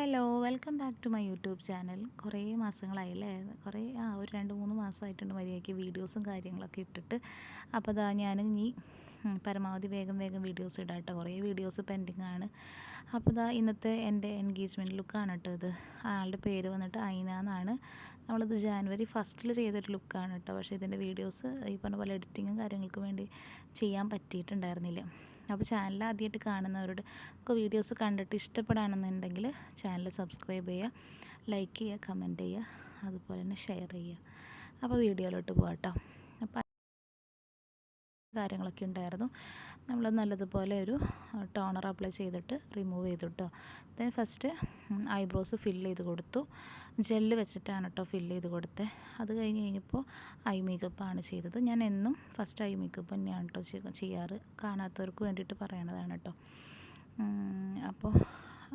Hello welcome back to my YouTube channel. കുറേ മാസങ്ങളായില്ലേ കുറേ ആ ഒരു രണ്ട് മൂന്ന് മാസമായിട്ടുണ്ട് മര്യാദയ്ക്ക് വീഡിയോസും കാര്യങ്ങളൊക്കെ ഇട്ടിട്ട്. അപ്പോൾ അതാ ഞാൻ ഇനി പരമാവധി വേഗം വേഗം വീഡിയോസ് ഇടാട്ടെ കുറേ വീഡിയോസ് പെൻഡിങ് ആണ്. അപ്പോൾ ഇതാ ഇന്നത്തെ എന്റെ എൻഗേജ്മെന്റ് ലുക്കാണ് കേട്ടോ ഇത്. ആളുടെ പേര് വന്നിട്ട് ഐന എന്നാണ്. നമ്മളിത് ജാനുവരി ഫസ്റ്റിൽ ചെയ്തൊരു ലുക്കാണ് കേട്ടോ. പക്ഷേ ഇതിന്റെ വീഡിയോസ് ഈ പറഞ്ഞ പോലെ എഡിറ്റിങ്ങും കാര്യങ്ങൾക്കും വേണ്ടി ചെയ്യാൻ പറ്റിയിട്ടുണ്ടായിരുന്നില്ല. അപ്പോൾ ചാനൽ ആദ്യമായിട്ട് കാണുന്നവരോട് ഒക്കെ വീഡിയോസ് കണ്ടിട്ട് ഇഷ്ടപ്പെടാണെന്നുണ്ടെങ്കിൽ ചാനൽ സബ്സ്ക്രൈബ് ചെയ്യുക ലൈക്ക് ചെയ്യുക കമന്റ് ചെയ്യുക അതുപോലെ തന്നെ ഷെയർ ചെയ്യുക. അപ്പോൾ വീഡിയോയിലോട്ട് പോകാം കേട്ടോ. കാര്യങ്ങളൊക്കെ ഉണ്ടായിരുന്നു. നമ്മൾ നല്ലതുപോലെ ഒരു ടോണർ അപ്ലൈ ചെയ്തിട്ട് റിമൂവ് ചെയ്തു കേട്ടോ ദെൻ ഫസ്റ്റ് ഐബ്രോസ് ഫിൽ ചെയ്ത് കൊടുത്തു. ജെല്ല് വെച്ചിട്ടാണ് കേട്ടോ ഫില്ല് ചെയ്ത് കൊടുത്തത് അത് കഴിഞ്ഞ് കഴിഞ്ഞപ്പോൾ ഐ മേക്കപ്പാണ് ചെയ്തത്. ഞാൻ എന്നും ഫസ്റ്റ് ഐ മേക്കപ്പ് തന്നെയാണ് കേട്ടോ ചെയ്യ- ചെയ്യാറ്. കാണാത്തവർക്ക് വേണ്ടിയിട്ട് പറയണതാണ് കേട്ടോ അപ്പോൾ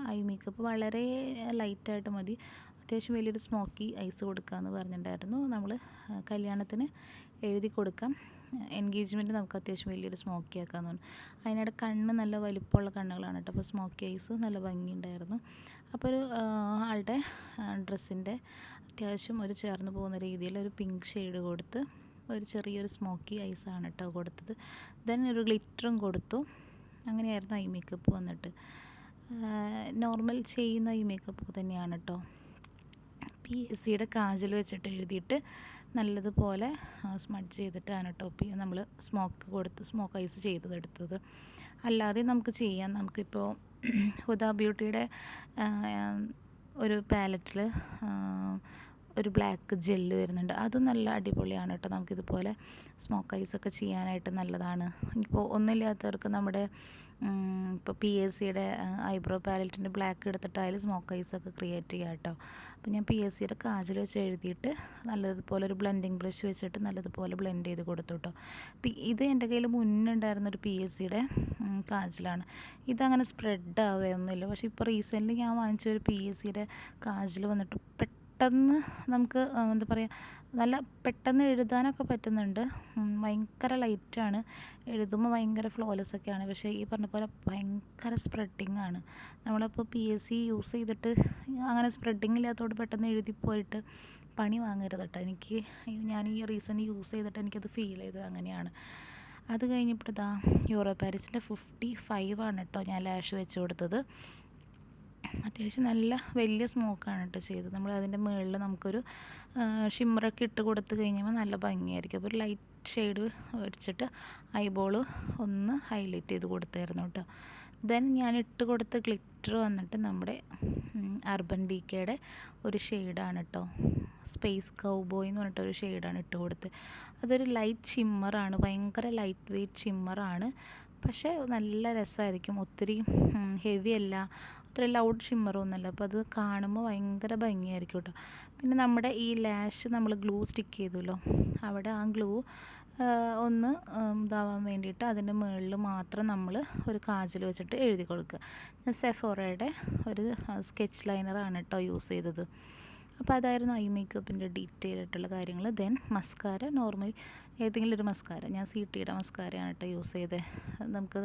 ഐ മേക്കപ്പ് വളരെ ലൈറ്റായിട്ട് മതി. അത്യാവശ്യം വലിയൊരു സ്മോക്കി ഐസ് കൊടുക്കുക എന്ന് പറഞ്ഞിട്ടുണ്ടായിരുന്നു നമ്മൾ കല്യാണത്തിന് എഴുതി കൊടുക്കാം. എൻഗേജ്മെന്റ് നമുക്ക് അത്യാവശ്യം വലിയൊരു സ്മോക്കി ആക്കാമെന്ന് പറഞ്ഞു. അതിനിടെ കണ്ണ് നല്ല വലിപ്പമുള്ള കണ്ണുകളാണ് കേട്ടോ. അപ്പോൾ സ്മോക്കി ഐസ് നല്ല ഭംഗിയുണ്ടായിരുന്നു. അപ്പോൾ ഒരു ആളുടെ ഡ്രസ്സിന്റെ അത്യാവശ്യം ഒരു ചേർന്ന് പോകുന്ന രീതിയിൽ ഒരു പിങ്ക് ഷെയ്ഡ് കൊടുത്ത് ഒരു ചെറിയൊരു സ്മോക്കി ഐസാണ് കേട്ടോ കൊടുത്തത്. ദെൻ ഒരു ഗ്ലിറ്ററും കൊടുത്തു. അങ്ങനെയായിരുന്നു ഐ മേക്കപ്പ് വന്നിട്ട്. നോർമൽ ചെയ്യുന്ന ഈ മേക്കപ്പ് തന്നെയാണ് കേട്ടോ. പി എസ് സിയുടെ കാജൽ വെച്ചിട്ട് എഴുതിയിട്ട് നല്ലതുപോലെ സ്മഡ് ചെയ്തിട്ടാണ് കേട്ടോ പി നമ്മൾ സ്മോക്ക് കൊടുത്ത് സ്മോക്ക് ഐസ് ചെയ്തതെടുത്തത്. അല്ലാതെ നമുക്ക് ചെയ്യാം. നമുക്കിപ്പോൾ ഹുദ ബ്യൂട്ടിയുടെ ഒരു പാലറ്റിൽ ഒരു ബ്ലാക്ക് ജെല്ല് വരുന്നുണ്ട്. അതും നല്ല അടിപൊളിയാണ് കേട്ടോ. നമുക്കിതുപോലെ സ്മോക്ക് ഐസ് ഒക്കെ ചെയ്യാനായിട്ട് നല്ലതാണ്. ഇപ്പോൾ ഒന്നുമില്ലാത്തവർക്ക് നമ്മുടെ ഇപ്പോൾ പി എസ് സിയുടെ ഐബ്രോ പാലറ്റിന്റെ ബ്ലാക്ക് എടുത്തിട്ടായാലും സ്മോക്ക് ഐസ് ഒക്കെ ക്രിയേറ്റ് ചെയ്യാം കേട്ടോ. അപ്പോൾ ഞാൻ പി എസ് സിയുടെ കാജൽ വെച്ച് എഴുതിയിട്ട് നല്ലതുപോലെ ഒരു ബ്ലെൻഡിങ് ബ്രഷ് വെച്ചിട്ട് നല്ലതുപോലെ ബ്ലെൻഡ് ചെയ്ത് കൊടുത്തു കേട്ടോ. ഇത് എന്റെ കയ്യിൽ മുന്നുണ്ടായിരുന്ന ഒരു പി എസ് സിയുടെ കാജലാണ്. ഇതങ്ങനെ സ്പ്രെഡ് ആവുകയൊന്നുമില്ല. പക്ഷേ ഇപ്പോൾ റീസെന്റ്ലി ഞാൻ വാങ്ങിച്ച ഒരു പി എസ് സിയുടെ കാജൽ വന്നിട്ട് പെട്ടെന്ന് നമുക്ക് എന്താ പറയുക നല്ല പെട്ടെന്ന് എഴുതാനൊക്കെ പറ്റുന്നുണ്ട്. ഭയങ്കര ലൈറ്റാണ് എഴുതുമ്പോൾ ഭയങ്കര ഫ്ലോലെസ് ഒക്കെയാണ്. പക്ഷേ ഈ പറഞ്ഞ പോലെ ഭയങ്കര സ്പ്രെഡിങ് ആണ്. നമ്മളിപ്പോൾ പി എസ് സി യൂസ് ചെയ്തിട്ട് അങ്ങനെ സ്പ്രെഡിങ് ഇല്ലാത്തതുകൊണ്ട് പെട്ടെന്ന് എഴുതി പോയിട്ട് പണി വാങ്ങരുത് കേട്ടോ എനിക്ക് ഞാൻ ഈ റീസെന്റ് യൂസ് ചെയ്തിട്ട് എനിക്കത് ഫീൽ ചെയ്തത് അങ്ങനെയാണ്. അത് കഴിഞ്ഞപ്പോൾ ഇതാ യൂറോ പാരീസിന്റെ ഫിഫ്റ്റി ഫൈവ് ആണ് കേട്ടോ ഞാൻ ലാഷ് വെച്ച് കൊടുത്തത്. അത്യാവശ്യം നല്ല വലിയ സ്മോക്കാണ് കേട്ടോ ചെയ്തത്. നമ്മൾ അതിന്റെ മുകളിൽ നമുക്കൊരു ഷിമ്മറൊക്കെ ഇട്ട് കൊടുത്ത് കഴിഞ്ഞപ്പോൾ നല്ല ഭംഗിയായിരിക്കും. അപ്പോൾ ഒരു ലൈറ്റ് ഷെയ്ഡ് വെച്ചിട്ട് ഐബോൾ ഒന്ന് ഹൈലൈറ്റ് ചെയ്ത് കൊടുത്തായിരുന്നു കേട്ടോ ദെൻ ഞാൻ ഇട്ട് കൊടുത്ത ഗ്ലിറ്റർ വന്നിട്ട് നമ്മുടെ അർബൻ ഡി കെയുടെ ഒരു ഷെയ്ഡാണ് കേട്ടോ സ്പേസ് കൗബോയ് എന്ന് പറഞ്ഞിട്ടൊരു ഷെയ്ഡാണ് ഇട്ട് കൊടുത്തത് അതൊരു ലൈറ്റ് ഷിമ്മറാണ് ഭയങ്കര ലൈറ്റ് വെയ്റ്റ് ഷിമ്മറാണ് പക്ഷേ നല്ല രസമായിരിക്കും ഒത്തിരി ഹെവി അല്ല. ഒത്തിരി ലൗഡ് ഷിമ്മറൊന്നുമല്ല അപ്പോൾ അത് കാണുമ്പോൾ ഭയങ്കര ഭംഗിയായിരിക്കും കേട്ടോ. പിന്നെ നമ്മുടെ ഈ ലാഷ് നമ്മൾ ഗ്ലൂ സ്റ്റിക്ക് ചെയ്തല്ലോ. അവിടെ ആ ഗ്ലൂ ഒന്ന് ഇതാവാൻ വേണ്ടിയിട്ട് അതിന്റെ മുകളിൽ മാത്രം നമ്മൾ ഒരു കാജൽ വെച്ചിട്ട് എഴുതി കൊടുക്കുക. സെഫോറയുടെ ഒരു സ്കെച്ച് ലൈനറാണ് കേട്ടോ യൂസ് ചെയ്തത്. അപ്പോൾ അതായിരുന്നു ഐ മേക്കപ്പിന്റെ ഡീറ്റെയിൽ ആയിട്ടുള്ള കാര്യങ്ങൾ ദെൻ മസ്കാര നോർമൽ ഏതെങ്കിലും ഒരു മസ്കാര ഞാൻ സി ടിയുടെ മസ്കാരയാണ് കേട്ടോ യൂസ് ചെയ്തത് നമുക്ക്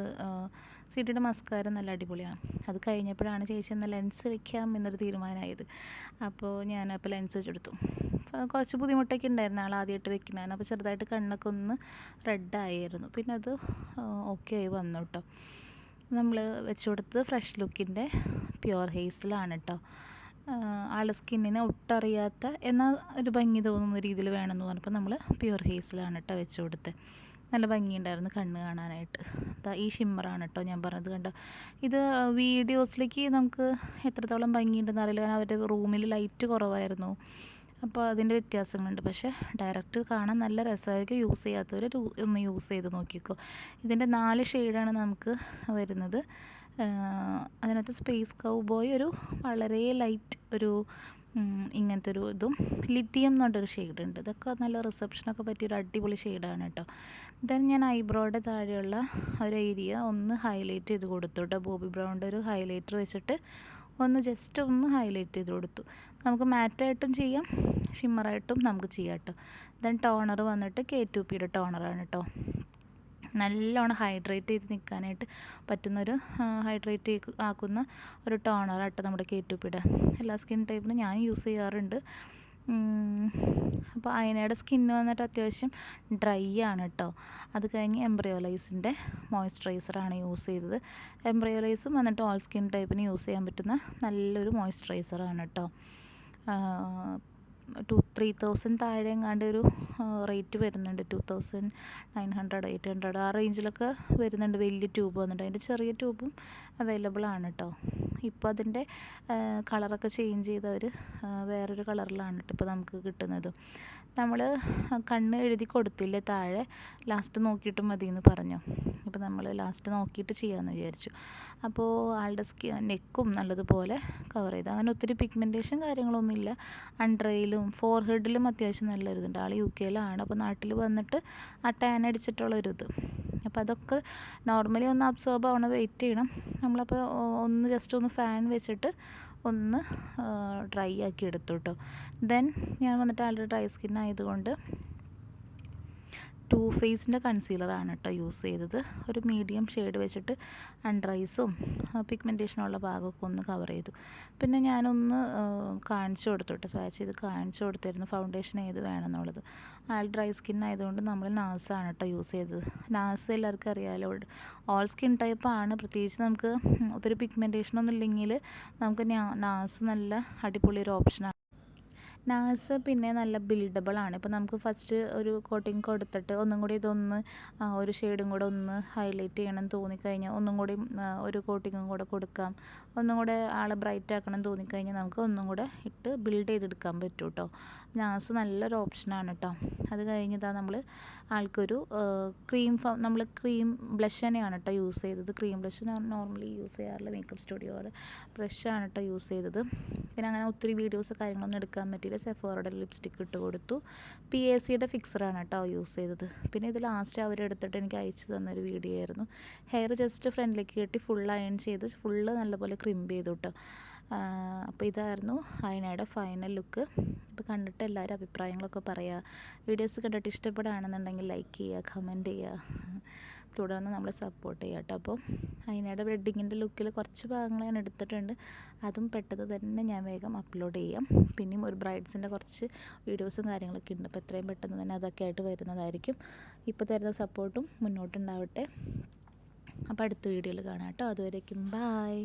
സി ടിയുടെ മസ്കാര നല്ല അടിപൊളിയാണ്. അത് കഴിഞ്ഞപ്പോഴാണ് ചേച്ചി എന്നാൽ ലെൻസ് വെക്കാം എന്നൊരു തീരുമാനമായത്. അപ്പോൾ ഞാൻ അപ്പോൾ ലെൻസ് വെച്ചെടുത്തു. കുറച്ച് ബുദ്ധിമുട്ടൊക്കെ ഉണ്ടായിരുന്നു ആൾ ആദ്യമായിട്ട് വെക്കണതാണ് അപ്പോൾ ചെറുതായിട്ട് കണ്ണൊക്കെ ഒന്ന് റെഡായിരുന്നു പിന്നെ അത് ഓക്കെ ആയി വന്നു കേട്ടോ നമ്മൾ വെച്ചു കൊടുത്തത് ഫ്രഷ് ലുക്കിന്റെ പ്യുവർ ഹെയ്സിലാണ് കേട്ടോ ആളുടെ സ്കിന്നിനെ ഒട്ടറിയാത്ത എന്നാൽ ഒരു ഭംഗി തോന്നുന്ന രീതിയിൽ വേണമെന്ന് പറഞ്ഞപ്പോൾ നമ്മൾ പ്യുവർ ഹേസിലാണ് കേട്ടോ വെച്ച് കൊടുത്തത്. നല്ല ഭംഗിയുണ്ടായിരുന്നു കണ്ണ് കാണാനായിട്ട്. ദാ ഈ ഷിമ്മറാണ് കേട്ടോ ഞാൻ പറഞ്ഞത് കണ്ടോ? ഇത് വീഡിയോസിലേക്ക് നമുക്ക് എത്രത്തോളം ഭംഗിയുണ്ടെന്ന് അറിയില്ല. കാരണം അവരുടെ റൂമിൽ ലൈറ്റ് കുറവായിരുന്നു. അപ്പോൾ അതിന്റെ വ്യത്യാസങ്ങളുണ്ട്. പക്ഷേ ഡയറക്റ്റ് കാണാൻ നല്ല രസമായിരിക്കും. യൂസ് ചെയ്യാത്തവർ ഒന്ന് യൂസ് ചെയ്ത് നോക്കിക്കോ. ഇതിന്റെ നാല് ഷെയ്ഡാണ് നമുക്ക് വരുന്നത്. അതിനകത്ത് സ്പേസ് കൗ ബോയ് ഒരു വളരെ ലൈറ്റ് ഒരു ഇങ്ങനത്തെ ഒരു ഇതും ലിത്തിയം എന്ന് പറഞ്ഞൊരു ഷെയ്ഡ് ഉണ്ട്. ഇതൊക്കെ നല്ല റിസപ്ഷനൊക്കെ പറ്റിയ ഒരു അടിപൊളി ഷെയ്ഡാണ് കേട്ടോ. ദെൻ ഞാൻ ഐബ്രോയുടെ താഴെയുള്ള ഒരു ഏരിയ ഒന്ന് ഹൈലൈറ്റ് ചെയ്ത് കൊടുത്തു കേട്ടോ. ബോബി ബ്രൗണിന്റെ ഒരു ഹൈലൈറ്റർ വെച്ചിട്ട് ഒന്ന് ജസ്റ്റ് ഒന്ന് ഹൈലൈറ്റ് ചെയ്ത് കൊടുത്തു. നമുക്ക് മാറ്റായിട്ടും ചെയ്യാം ഷിമ്മറായിട്ടും നമുക്ക് ചെയ്യാം കേട്ടോ. ദെൻ ടോണർ വന്നിട്ട് കെ ടു പിയുടെ ടോണറാണ് കേട്ടോ. നല്ലോണം ഹൈഡ്രേറ്റ് ചെയ്ത് നിൽക്കാനായിട്ട് പറ്റുന്നൊരു ഹൈഡ്രേറ്റ് ആക്കുന്ന ഒരു ടോണറായിട്ട് നമ്മുടെ കെ ടു. പിയുടെ എല്ലാ സ്കിൻ ടൈപ്പിനും ഞാൻ യൂസ് ചെയ്യാറുണ്ട്. അപ്പോൾ അയനയുടെ സ്കിന്ന് വന്നിട്ട് അത്യാവശ്യം ഡ്രൈ ആണ് കേട്ടോ അത് കഴിഞ്ഞ് എംബ്രിയോലൈസിന്റെ മോയ്സ്ചറൈസറാണ് യൂസ് ചെയ്തത്. എംബ്രിയോലൈസും വന്നിട്ട് ഓൾ സ്കിൻ ടൈപ്പിന് യൂസ് ചെയ്യാൻ പറ്റുന്ന നല്ലൊരു മോയ്സ്ചറൈസറാണ് കേട്ടോ ടു ത്രീ തൗസൻഡ് താഴെ എങ്ങാണ്ട് ഒരു റേറ്റ് വരുന്നുണ്ട് two thousand nine hundred eight hundred. ആ റേഞ്ചിലൊക്കെ വരുന്നുണ്ട് വലിയ ട്യൂബ് വന്നിട്ട്. അതിന്റെ ചെറിയ ട്യൂബും അവൈലബിൾ ആണ് കേട്ടോ ഇപ്പോൾ അതിന്റെ കളറൊക്കെ ചേഞ്ച് ചെയ്തവർ വേറൊരു കളറിലാണ് കേട്ടോ ഇപ്പോൾ നമുക്ക് കിട്ടുന്നത്. നമ്മൾ കണ്ണ് എഴുതി കൊടുത്തില്ലേ താഴെ? ലാസ്റ്റ് നോക്കിയിട്ട് മതി എന്ന് പറഞ്ഞു. അപ്പോൾ നമ്മൾ ലാസ്റ്റ് നോക്കിയിട്ട് ചെയ്യാമെന്ന് വിചാരിച്ചു. അപ്പോൾ ആളുടെ സ്കി നെക്കും നല്ലതുപോലെ കവർ ചെയ്തു. അങ്ങനെ ഒത്തിരി പിഗ്മെന്റേഷൻ കാര്യങ്ങളൊന്നുമില്ല. അൺഡ്രയിലും ഫോർ ഹെഡിലും അത്യാവശ്യം നല്ല ഇതുണ്ട് ആൾ യു കെയിലാണ് അപ്പോൾ നാട്ടിൽ വന്നിട്ട് ആ ടാൻ അടിച്ചിട്ടുള്ളൊരിത് അപ്പോൾ അതൊക്കെ നോർമലി ഒന്ന് അബ്സോർബ് ആവണ വെയിറ്റ് ചെയ്യണം. നമ്മളപ്പോൾ ഒന്ന് ജസ്റ്റ് ഒന്ന് ഫാൻ വെച്ചിട്ട് ഒന്ന് ഡ്രൈ ആക്കി എടുത്തു കേട്ടോ ദെൻ ഞാൻ വന്നിട്ട് ആളുടെ ഡ്രൈ സ്കിൻ ആയതുകൊണ്ട് ടു ഫേസിന്റെ കൺസീലറാണ് കേട്ടോ യൂസ് ചെയ്തത്. ഒരു മീഡിയം ഷെയ്ഡ് വെച്ചിട്ട് അൺഡ്രൈസും പിഗ്മെന്റേഷനുള്ള ഭാഗമൊക്കെ ഒന്ന് കവർ ചെയ്തു. പിന്നെ ഞാനൊന്ന് കാണിച്ചു കൊടുത്തു കേട്ടോ. സ്വാച്ച് ചെയ്ത് കാണിച്ചു കൊടുത്തിരുന്നു. ഫൗണ്ടേഷൻ ഏത് വേണമെന്നുള്ളത്. ആൾ ഡ്രൈ സ്കിൻ ആയതുകൊണ്ട് നമ്മൾ നാസാണ് കേട്ടോ യൂസ് ചെയ്തത്. നാസ് എല്ലാവർക്കും അറിയാമല്ലോ ഓൾ സ്കിൻ ടൈപ്പ് ആണ്. പ്രത്യേകിച്ച് നമുക്ക് ഒത്തിരി പിഗ്മെന്റേഷനൊന്നും ഇല്ലെങ്കിൽ നമുക്ക് നാസ് നല്ല അടിപൊളി ഒരു ഓപ്ഷനാണ് നാസ് പിന്നെ നല്ല ബിൽഡബിൾ ആണ്. ഇപ്പോൾ നമുക്ക് ഫസ്റ്റ് ഒരു കോട്ടിങ് കൊടുത്തിട്ട് ഒന്നും കൂടി ഇതൊന്ന് ഒരു ഷെയ്ഡും കൂടെ ഒന്ന് ഹൈലൈറ്റ് ചെയ്യണം തോന്നിക്കഴിഞ്ഞാൽ ഒന്നും കൂടി ഒരു കോട്ടിങ്ങും കൂടെ കൊടുക്കാം. ഒന്നും കൂടെ ആളെ ബ്രൈറ്റ് ആക്കണം തോന്നിക്കഴിഞ്ഞാൽ നമുക്ക് ഒന്നും കൂടെ ഇട്ട് ബിൽഡ് ചെയ്തെടുക്കാൻ പറ്റും കേട്ടോ നാസ് നല്ലൊരു ഓപ്ഷനാണ് കേട്ടോ അത് കഴിഞ്ഞിട്ടാണ് നമ്മൾ ആൾക്കൊരു ക്രീം നമ്മൾ ക്രീം ബ്ലഷ് തന്നെയാണ് കേട്ടോ യൂസ് ചെയ്തത്. ക്രീം ബ്ലഷ് നോർമലി യൂസ് ചെയ്യാറില്ല മേക്കപ്പ് സ്റ്റുഡിയോയുടെ ബ്രഷാണ് കേട്ടോ യൂസ് ചെയ്തത്. പിന്നെ അങ്ങനെ ഒത്തിരി വീഡിയോസ് കാര്യങ്ങളൊന്നും എടുക്കാൻ പറ്റിയില്ല സെഫോറയുടെ ലിപ്സ്റ്റിക്ക് ഇട്ട് കൊടുത്തു. പി എ സിയുടെ ഫിക്സറാണ് കേട്ടോ യൂസ് ചെയ്തത്. പിന്നെ ഇത് ലാസ്റ്റ് അവരെടുത്തിട്ട് എനിക്ക് അയച്ചു തന്നൊരു വീഡിയോ ആയിരുന്നു. ഹെയർ ജസ്റ്റ് ഫ്രണ്ടിലേക്ക് കെട്ടി ഫുൾ അയൺ ചെയ്ത് ഫുള്ള് നല്ലപോലെ ക്രിമ്പ് ചെയ്തു കേട്ടോ അപ്പോൾ ഇതായിരുന്നു അയനയുടെ ഫൈനൽ ലുക്ക് ഇപ്പോൾ കണ്ടിട്ട് എല്ലാവരും അഭിപ്രായങ്ങളൊക്കെ പറയുക വീഡിയോസ് കണ്ടിട്ട് ഇഷ്ടപ്പെടുകയാണെന്നുണ്ടെങ്കിൽ ലൈക്ക് ചെയ്യുക കമന്റ് ചെയ്യുക. തുടർന്ന് നമ്മൾ സപ്പോർട്ട് ചെയ്യുക കേട്ടോ. അപ്പോൾ അയിനയുടെ വെഡ്ഡിങ്ങിന്റെ ലുക്കിൽ കുറച്ച് ഭാഗങ്ങൾ ഞാൻ എടുത്തിട്ടുണ്ട്. അതും പെട്ടത് തന്നെ ഞാൻ വേഗം അപ്ലോഡ് ചെയ്യാം. പിന്നെയും ഒരു ബ്രൈഡ്സിന്റെ കുറച്ച് വീഡിയോസും കാര്യങ്ങളൊക്കെ ഉണ്ട്. അപ്പോൾ എത്രയും പെട്ടെന്ന് തന്നെ അതൊക്കെ ആയിട്ട് വരുന്നതായിരിക്കും. ഇപ്പോൾ തരുന്ന സപ്പോർട്ടും മുന്നോട്ടുണ്ടാവട്ടെ. അപ്പോൾ അടുത്ത വീഡിയോയിൽ കാണാം കേട്ടോ. അതുവരേക്കും ബായ്